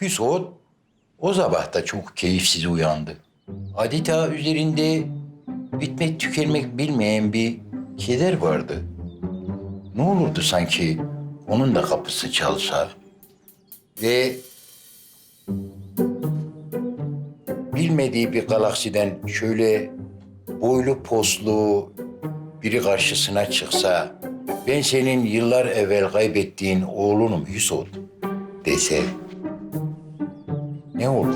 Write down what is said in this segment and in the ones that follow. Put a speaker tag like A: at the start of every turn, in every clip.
A: Hüsot o sabah da çok keyifsiz uyandı. Adeta üzerinde bitmek tükenmek bilmeyen bir keder vardı. Ne olurdu sanki onun da kapısı çalsa ve bilmediği bir galaksiden şöyle boylu poslu biri karşısına çıksa ben senin yıllar evvel kaybettiğin oğlunum Hüsot dese ne olur?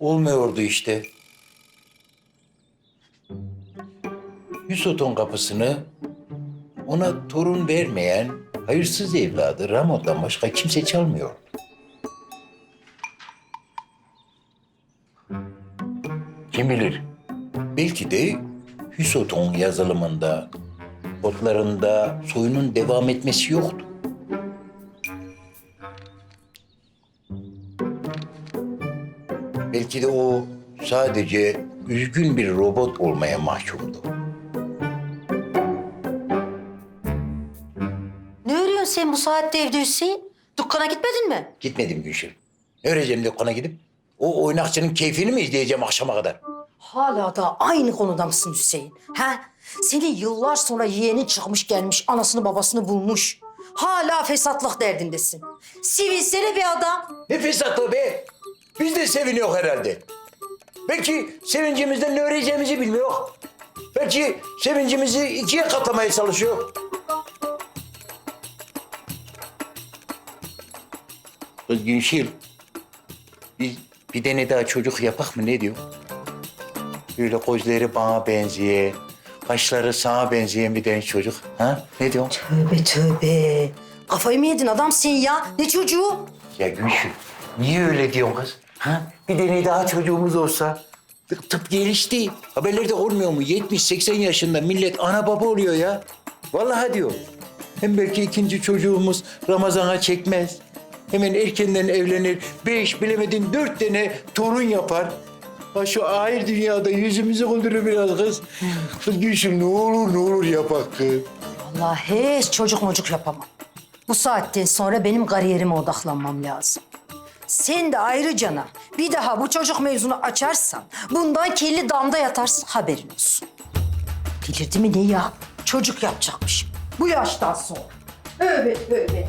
A: Olmuyordu işte. Yusuf'un kapısını ona torun vermeyen hayırsız evladı Ramo'dan başka kimse çalmıyor. Kim bilir? Belki de Hüsot'un yazılımında, kodlarında soyunun devam etmesi yoktu. Belki de o sadece üzgün bir robot olmaya mahkumdu.
B: Ne örüyorsun sen bu saatte evde Hüseyin? Dükkana gitmedin mi?
A: Gitmedim Gülşen. Ne öreceğim dükkana gidip? O oynakçının keyfini mi izleyeceğim akşama kadar?
B: Hala da aynı konuda mısın Hüseyin? Ha? Senin yıllar sonra yeğenin çıkmış gelmiş, anasını babasını bulmuş. Hala fesatlık derdindesin. Sivilsene bir adam.
A: Ne fesatlığı be! Biz de seviniyor herhalde. Belki sevincimizden ne öğreneceğimizi bilmiyor. Belki sevincimizi ikiye katlamaya çalışıyor. Kız Günşil, biz bir tane daha çocuk yapak mı ne diyor? Böyle gözleri bana benzeyen, kaşları sana benzeyen bir tane çocuk. Ha? Ne diyorsun?
B: Tövbe tövbe. Kafayı mı yedin adam sen ya? Ne çocuğu?
A: Ya Gülşün, niye öyle diyorsun kız? Ha? Bir tane daha çocuğumuz olsa. Tıp gelişti. Haberlerde olmuyor mu? 70-80 yaşında millet ana baba oluyor ya. Vallahi diyor. Hem belki ikinci çocuğumuz Ramazan'a çekmez. Hemen erkenden evlenir. Beş bilemedin dört tane torun yapar. Ha şu ahir dünyada yüzümüzü güldürür biraz kız. Kız Gülşün ne olur ne olur yapak kız.
B: Vallahi hiç çocuk mocuk yapamam. Bu saatten sonra benim kariyerime odaklanmam lazım. Sen de ayrıcana bir daha bu çocuk mevzunu açarsan bundan kelli damda yatarsın haberin olsun. Delirdi mi ne ya? Çocuk yapacakmış. Bu yaştan sonra. Tövbe tövbe.